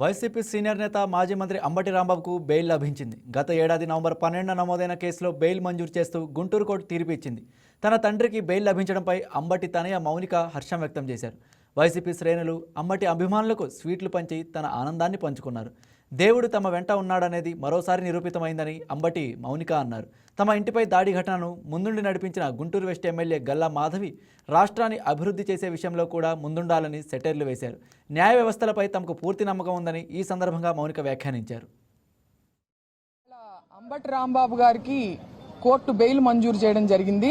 YCP senior నేత మాజీ మంత్రి అంబటి రాంబాబుకు బెయిల్ లభించింది. గత ఏడాది నవంబర్ పన్నెండున నమోదైన కేసులో బెయిల్ మంజూరు చేస్తూ గుంటూరు కోర్టు తీర్పు ఇచ్చింది. తన తండ్రికి బెయిల్ లభించడంపై అంబటి తనయ మౌనిక హర్షం వ్యక్తం చేశారు. వైసీపీ శ్రేణులు అంబటి అభిమానులకు స్వీట్లు పంచి తన ఆనందాన్ని పంచుకున్నారు. దేవుడు తమ వెంట ఉన్నాడనేది మరోసారి నిరూపితమైందని అంబటి మౌనిక అన్నారు. తమ ఇంటిపై దాడి ఘటనను ముందుండి నడిపించిన గుంటూరు వెస్ట్ ఎమ్మెల్యే గల్లా మాధవి రాష్ట్రాన్ని అభివృద్ధి చేసే విషయంలో కూడా ముందుండాలని సెటైర్లు వేశారు. న్యాయ వ్యవస్థలపై తమకు పూర్తి నమ్మకం ఉందని ఈ సందర్భంగా మౌనిక వ్యాఖ్యానించారు. అంబటి రాంబాబు గారికి కోర్టు బెయిల్ మంజూరు చేయడం జరిగింది.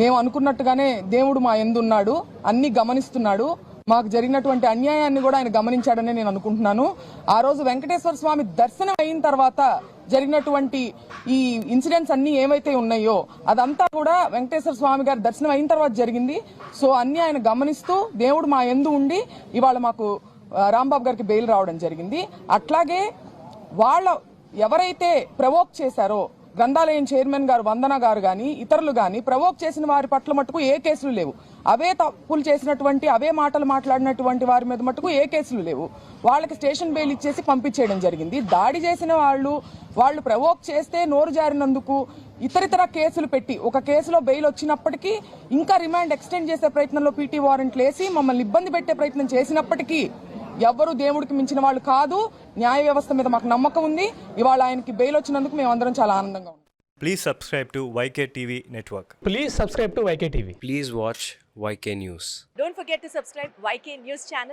మేము అనుకున్నట్టుగానే దేవుడు మా ఎందున్నాడు అన్ని గమనిస్తున్నాడు. మాకు జరిగినటువంటి అన్యాయాన్ని కూడా ఆయన గమనించాడని నేను అనుకుంటున్నాను. ఆ రోజు వెంకటేశ్వర స్వామి దర్శనం అయిన తర్వాత జరిగినటువంటి ఈ ఇన్సిడెంట్స్ అన్ని ఏమైతే ఉన్నాయో అదంతా కూడా వెంకటేశ్వర స్వామి గారి దర్శనం అయిన తర్వాత జరిగింది. సో అన్ని ఆయన గమనిస్తూ దేవుడు మా ఎందు ఉండి ఇవాళ మాకు రాంబాబు గారికి బెయిల్ రావడం జరిగింది. అట్లాగే వాళ్ళ ఎవరైతే ప్రవోక్ చేశారో గ్రంథాలయం చైర్మన్ గారు వందన గారు కానీ ఇతరులు కానీ ప్రవోక్ చేసిన వారి పట్ల మటుకు ఏ కేసులు లేవు. అవే తప్పులు చేసినటువంటి అవే మాటలు మాట్లాడినటువంటి వారి మీద మటుకు ఏ కేసులు లేవు. వాళ్ళకి స్టేషన్ బెయిల్ ఇచ్చేసి పంపించేయడం జరిగింది. దాడి చేసిన వాళ్ళు వాళ్ళు ప్రవోక్ చేస్తే నోరు జారినందుకు ఇతరితర కేసులు పెట్టి ఒక కేసులో బెయిల్ వచ్చినప్పటికీ ఇంకా రిమాండ్ ఎక్స్టెండ్ చేసే ప్రయత్నంలో పీటీ వారెంట్లు వేసి మమ్మల్ని ఇబ్బంది పెట్టే ప్రయత్నం చేసినప్పటికీ ఎవరు దేవుడికి మించిన వాళ్ళు కాదు. న్యాయ వ్యవస్థ మీద మాకు నమ్మకం ఉంది. ఇవాళ ఆయనకి బెయిల్ వచ్చినందుకు మేము అందరం చాలా ఆనందంగా ఉన్నాం. Please subscribe to YK TV network please subscribe to YK TV please watch YK news don't forget to subscribe YK news channel